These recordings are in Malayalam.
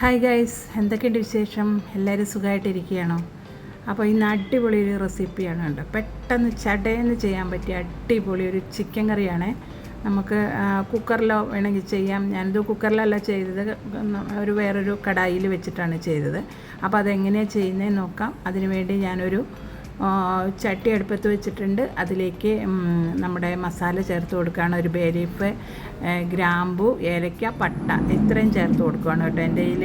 ഹായ് ഗൈസ് എന്തൊക്കെയുണ്ട് വിശേഷം? എല്ലാവരും സുഖമായിട്ടിരിക്കുകയാണോ അപ്പോൾ ഇന്ന് അടിപൊളി ഒരു റെസിപ്പിയാണ് കേട്ടോ. പെട്ടെന്ന് ചടയെന്ന് ചെയ്യാൻ പറ്റിയ അടിപൊളി ഒരു ചിക്കൻ കറിയാണ്. നമുക്ക് കുക്കറിലോ വേണമെങ്കിൽ ചെയ്യാം. ഞാനിത് കുക്കറിലല്ല ചെയ്തത്. ഒരു വേറൊരു കടായിൽ വെച്ചിട്ടാണ് ചെയ്തത്. അപ്പോൾ അതെങ്ങനെയാണ് ചെയ്യുന്നതെന്ന് നോക്കാം. അതിനുവേണ്ടി ഞാനൊരു ചട്ടി അടുപ്പത്ത് വെച്ചിട്ടുണ്ട്. അതിലേക്ക് നമ്മുടെ മസാല ചേർത്ത് കൊടുക്കുകയാണ്. ഒരു ബേലീഫ് ഗ്രാമ്പു ഏലക്ക പട്ട ഇത്രയും ചേർത്ത് കൊടുക്കുകയാണ് കേട്ടോ. എന്റെ കയ്യിൽ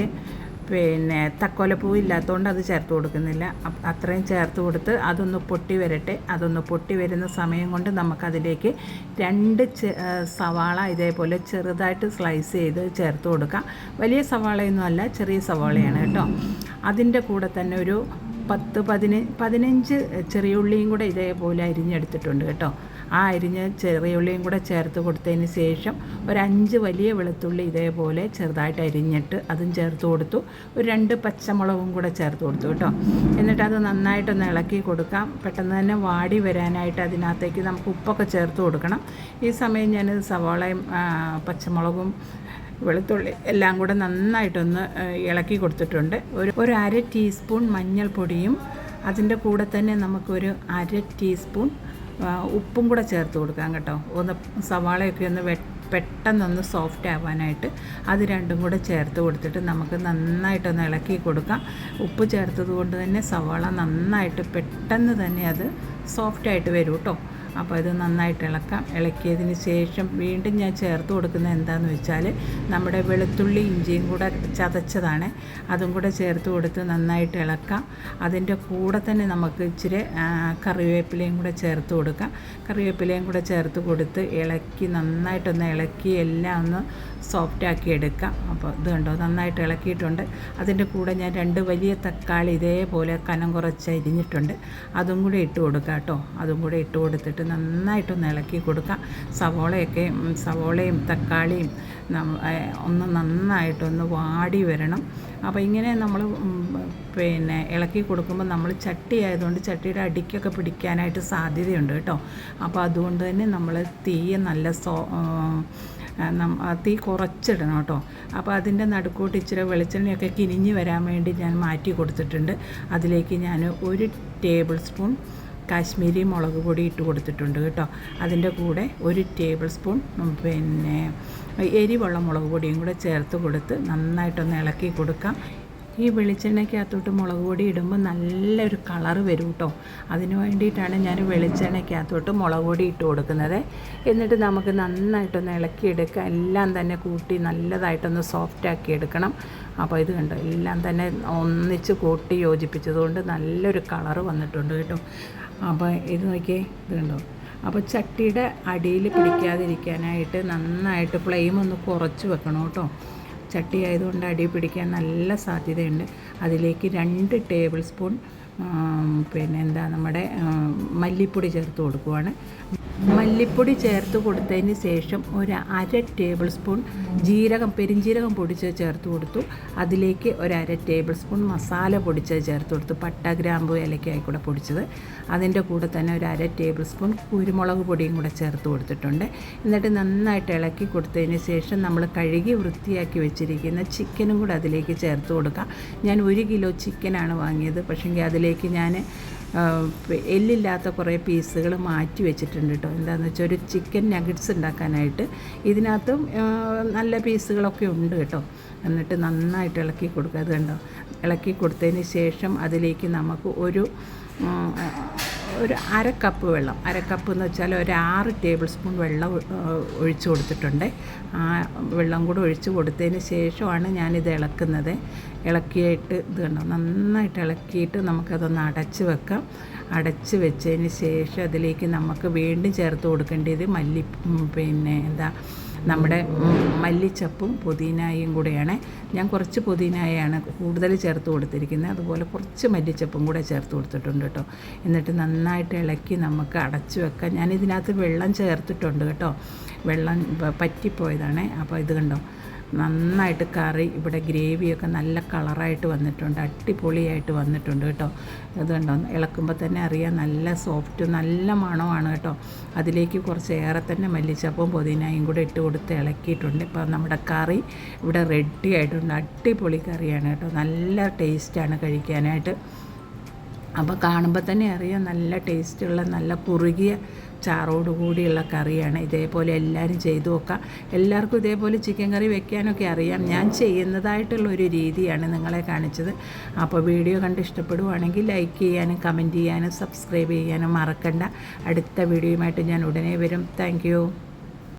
പിന്നെ തക്കോലപ്പൂ ഇല്ലാത്തതുകൊണ്ട് അത് ചേർത്ത് കൊടുക്കുന്നില്ല. അത്രയും ചേർത്ത് കൊടുത്ത് അതൊന്ന് പൊട്ടി വരട്ടെ. അതൊന്ന് പൊട്ടി വരുന്ന സമയം കൊണ്ട് നമുക്കതിലേക്ക് രണ്ട് സവാള ഇതേപോലെ ചെറുതായിട്ട് സ്ലൈസ് ചെയ്ത് ചേർത്ത് കൊടുക്കാം. വലിയ സവാളയൊന്നും അല്ല ചെറിയ സവാളയാണ് കേട്ടോ. അതിന്റെ കൂടെ തന്നെ ഒരു പത്ത് പതിന പതിനഞ്ച് ചെറിയ ഉള്ളിയും കൂടെ ഇതേപോലെ അരിഞ്ഞെടുത്തിട്ടുണ്ട് കേട്ടോ. ആ അരിഞ്ഞ ചെറിയ ഉള്ളിയും കൂടെ ചേർത്ത് കൊടുത്തതിന് ശേഷം ഒരു അഞ്ച് വലിയ വെളുത്തുള്ളി ഇതേപോലെ ചെറുതായിട്ട് അരിഞ്ഞിട്ട് അതും ചേർത്ത് കൊടുത്തു. ഒരു രണ്ട് പച്ചമുളകും കൂടെ ചേർത്ത് കൊടുത്തു കേട്ടോ. എന്നിട്ട് അത് നന്നായിട്ടൊന്ന് ഇളക്കി കൊടുക്കാം. പെട്ടെന്ന് തന്നെ വാടി വരാനായിട്ട് അതിനകത്തേക്ക് നമുക്ക് ഉപ്പൊക്കെ ചേർത്ത് കൊടുക്കണം. ഈ സമയം ഞാൻ സവാളയും പച്ചമുളകും വെളുത്തുള്ളി എല്ലാം കൂടെ നന്നായിട്ടൊന്ന് ഇളക്കി കൊടുത്തിട്ടുണ്ട്. ഒരു ഒരു അര ടീസ്പൂൺ മഞ്ഞൾപ്പൊടിയും അതിന്റെ കൂടെ തന്നെ നമുക്കൊരു അര ടീസ്പൂൺ ഉപ്പും കൂടെ ചേർത്ത് കൊടുക്കാം കേട്ടോ. ഒന്ന് സവാളയൊക്കെ ഒന്ന് വെ പെട്ടെന്നൊന്ന് സോഫ്റ്റ് ആവാനായിട്ട് അത് രണ്ടും കൂടെ ചേർത്ത് കൊടുത്തിട്ട് നമുക്ക് നന്നായിട്ടൊന്ന് ഇളക്കി കൊടുക്കാം. ഉപ്പ് ചേർത്തത് കൊണ്ട് തന്നെ സവാള നന്നായിട്ട് പെട്ടെന്ന് തന്നെ അത് സോഫ്റ്റായിട്ട് വരും കേട്ടോ. അപ്പോൾ ഇത് നന്നായിട്ട് ഇളക്കാം. ഇളക്കിയതിന് ശേഷം വീണ്ടും ഞാൻ ചേർത്ത് കൊടുക്കുന്നത് എന്താണെന്ന് വെച്ചാൽ നമ്മുടെ വെളുത്തുള്ളി ഇഞ്ചിയും കൂടെ ചതച്ചതാണ്. അതും കൂടെ ചേർത്ത് കൊടുത്ത് നന്നായിട്ട് ഇളക്കാം. അതിന്റെ കൂടെ തന്നെ നമുക്ക് ഇച്ചിരി കറിവേപ്പിലയും കൂടെ ചേർത്ത് കൊടുക്കാം. കറിവേപ്പിലയും കൂടെ ചേർത്ത് കൊടുത്ത് ഇളക്കി നന്നായിട്ടൊന്ന് ഇളക്കി എല്ലാം ഒന്ന് സോഫ്റ്റ് ആക്കി എടുക്കാം. അപ്പോൾ ഇത് കണ്ടോ നന്നായിട്ട് ഇളക്കിയിട്ടുണ്ട്. അതിന്റെ കൂടെ ഞാൻ രണ്ട് വലിയ തക്കാളി ഇതേപോലെ കനം കുറച്ച് അരിഞ്ഞിട്ടുണ്ട്. അതും കൂടെ ഇട്ട് കൊടുക്കാം കേട്ടോ. അതും കൂടെ ഇട്ട് കൊടുത്തിട്ട് നന്നായിട്ടൊന്ന് ഇളക്കി കൊടുക്കുക സവോളയൊക്കെ സവോളയും തക്കാളിയും ഒന്ന് നന്നായിട്ടൊന്ന് വാടി വരണം. അപ്പോൾ ഇങ്ങനെ നമ്മൾ പിന്നെ ഇളക്കി കൊടുക്കുമ്പോൾ നമ്മൾ ചട്ടി ആയതുകൊണ്ട് ചട്ടിയുടെ അടിക്കൊക്കെ പിടിക്കാനായിട്ട് സാധ്യതയുണ്ട് കേട്ടോ. അപ്പോൾ അതുകൊണ്ട് തന്നെ നമ്മൾ തീയെ നല്ല സോ തീ കുറച്ചിടണം കേട്ടോ. അപ്പോൾ അതിന്റെ നടുക്കോട്ട് ഇച്ചിരി വെളിച്ചെണ്ണയൊക്കെ കിനിഞ്ഞ് വരാൻ വേണ്ടി ഞാൻ മാറ്റി കൊടുത്തിട്ടുണ്ട്. അതിലേക്ക് ഞാൻ ഒരു ടേബിൾ സ്പൂൺ കാശ്മീരി മുളക് പൊടി ഇട്ട് കൊടുത്തിട്ടുണ്ട് കേട്ടോ. അതിന്റെ കൂടെ ഒരു ടേബിൾ സ്പൂൺ പിന്നെ എരിവുള്ള മുളക് പൊടിയും കൂടെ ചേർത്ത് കൊടുത്ത് നന്നായിട്ടൊന്ന് ഇളക്കി കൊടുക്കാം. ഈ വെളിച്ചെണ്ണയ്ക്കകത്തോട്ട് മുളക് പൊടി ഇടുമ്പോൾ നല്ലൊരു കളർ വരും കേട്ടോ അതിന് വേണ്ടിയിട്ടാണ് ഞാൻ വെളിച്ചെണ്ണയ്ക്കകത്തോട്ട് മുളക് പൊടി ഇട്ട് കൊടുക്കുന്നത്. എന്നിട്ട് നമുക്ക് നന്നായിട്ടൊന്ന് ഇളക്കിയെടുക്കുക എല്ലാം തന്നെ കൂട്ടി നല്ലതായിട്ടൊന്ന് സോഫ്റ്റ് ആക്കി എടുക്കണം. അപ്പോൾ ഇത് കണ്ടോ? എല്ലാം തന്നെ ഒന്നിച്ച് കൂട്ടി യോജിപ്പിച്ചതുകൊണ്ട് നല്ലൊരു കളർ വന്നിട്ടുണ്ട് കേട്ടോ. അപ്പോൾ ഇത് നോക്കിയേ ഇത് കണ്ടോ? അപ്പോൾ ചട്ടിയുടെ അടിയിൽ പിടിക്കാതിരിക്കാനായിട്ട് നന്നായിട്ട് ഫ്ലെയിം ഒന്ന് കുറച്ച് വെക്കണം കേട്ടോ. ചട്ടി ആയതുകൊണ്ട് അടി പിടിക്കാൻ നല്ല സാധ്യതയുണ്ട്. അതിലേക്ക് രണ്ട് ടേബിൾ സ്പൂൺ പിന്നെ എന്താ നമ്മുടെ മല്ലിപ്പൊടി ചേർത്ത് കൊടുക്കുവാണ്. മല്ലിപ്പൊടി ചേർത്ത് കൊടുത്തതിന് ശേഷം ഒരു അര ടേബിൾ സ്പൂൺ ജീരകം പെരിഞ്ജീരകം പൊടിച്ചത് ചേർത്ത് കൊടുത്തു. അതിലേക്ക് ഒരു അര ടേബിൾ സ്പൂൺ മസാല പൊടിച്ചത് ചേർത്ത് കൊടുത്തു. പട്ട ഗ്രാമ്പു ഏലക്കായി കൂടെ പൊടിച്ചത്. അതിന്റെ കൂടെ തന്നെ ഒരു അര ടേബിൾ സ്പൂൺ കുരുമുളക് പൊടിയും കൂടെ ചേർത്ത് കൊടുത്തിട്ടുണ്ട്. എന്നിട്ട് നന്നായിട്ട് ഇളക്കി കൊടുത്തതിന് ശേഷം നമ്മൾ കഴുകി വൃത്തിയാക്കി വെച്ചിരിക്കുന്ന ചിക്കനും കൂടെ അതിലേക്ക് ചേർത്ത് കൊടുക്കാം. ഞാൻ ഒരു കിലോ ചിക്കനാണ് വാങ്ങിയത്. പക്ഷേങ്കിൽ അതിലേക്ക് ഞാൻ എല്ലില്ലാത്ത കുറേ പീസുകൾ മാറ്റി വെച്ചിട്ടുണ്ട് കേട്ടോ. എന്താണെന്ന് വെച്ചാൽ ഒരു ചിക്കൻ നഗറ്റ്സ് ഉണ്ടാക്കാനായിട്ട് ഇതിനകത്തും നല്ല പീസുകളൊക്കെ ഉണ്ട് കേട്ടോ. എന്നിട്ട് നന്നായിട്ട് ഇളക്കി കൊടുക്കുക. അത് കണ്ടോ? ഇളക്കി കൊടുത്തതിന് ശേഷം അതിലേക്ക് നമുക്ക് ഒരു ഒരു അര കപ്പ് വെള്ളം. അര കപ്പ് എന്ന് വെച്ചാൽ ഒരു ആറ് ടേബിൾ സ്പൂൺ വെള്ളം ഒഴിച്ചു കൊടുത്തിട്ടുണ്ട്. ആ വെള്ളം കൂടെ ഒഴിച്ചു കൊടുത്തതിന് ശേഷമാണ് ഞാനിത് ഇളക്കുന്നത്. ഇളക്കിയിട്ട് ഇത് കണ്ടോ? നന്നായിട്ട് ഇളക്കിയിട്ട് നമുക്കതൊന്ന് അടച്ച് വെക്കാം. അടച്ച് വെച്ചതിന് ശേഷം അതിലേക്ക് നമുക്ക് വീണ്ടും ചേർത്ത് കൊടുക്കേണ്ടത് മല്ലി പിന്നെ എന്താ നമ്മുടെ മല്ലിച്ചപ്പും പുതിനായും കൂടെയാണ്. ഞാൻ കുറച്ച് പുതിനായാണ് കൂടുതൽ ചേർത്ത് കൊടുത്തിരിക്കുന്നത്. അതുപോലെ കുറച്ച് മല്ലിച്ചപ്പും കൂടെ ചേർത്ത് കൊടുത്തിട്ടുണ്ട് കേട്ടോ. എന്നിട്ട് നന്നായിട്ട് ഇളക്കി നമുക്ക് അടച്ചു വെക്കാം. ഞാൻ ഇതിനകത്ത് വെള്ളം ചേർത്തിട്ടുണ്ട് കേട്ടോ. വെള്ളം പറ്റിപ്പോയതാണ്. അപ്പോൾ ഇത് കണ്ടോ? നന്നായിട്ട് കറി ഇവിടെ ഗ്രേവിയൊക്കെ നല്ല കളറായിട്ട് വന്നിട്ടുണ്ട് അടിപൊളിയായിട്ട് വന്നിട്ടുണ്ട് കേട്ടോ. ഇതുണ്ടോ ഇളക്കുമ്പോൾ തന്നെ അറിയാം നല്ല സോഫ്റ്റ് നല്ല മണമാണ് കേട്ടോ. അതിലേക്ക് കുറച്ച് ഏറെ തന്നെ മല്ലിച്ചപ്പവും പുതിനയും കൂടെ ഇട്ട് കൊടുത്ത് ഇളക്കിയിട്ടുണ്ട്. ഇപ്പോൾ നമ്മുടെ കറി ഇവിടെ റെഡി ആയിട്ടുണ്ട്. അടിപൊളി കറിയാണ് കേട്ടോ. നല്ല ടേസ്റ്റാണ് കഴിക്കാനായിട്ട്. അപ്പോൾ കാണുമ്പോൾ തന്നെ അറിയാം നല്ല ടേസ്റ്റുള്ള നല്ല കുറുകിയ ചാറോട് കൂടിയുള്ള കറിയാണ്. ഇതേപോലെ എല്ലാവരും ചെയ്തു നോക്കാം. എല്ലാവർക്കും ഇതേപോലെ ചിക്കൻ കറി വെക്കാനൊക്കെ അറിയാം. ഞാൻ ചെയ്യുന്നതായിട്ടുള്ള ഒരു രീതിയാണ് നിങ്ങളെ കാണിച്ചത്. അപ്പോൾ വീഡിയോ കണ്ട് ഇഷ്ടപ്പെടുവാണെങ്കിൽ ലൈക്ക് ചെയ്യാനും കമന്റ് ചെയ്യാനും സബ്സ്ക്രൈബ് ചെയ്യാനും മറക്കണ്ട. അടുത്ത വീഡിയോയുമായിട്ട് ഞാൻ ഉടനെ വരും. താങ്ക്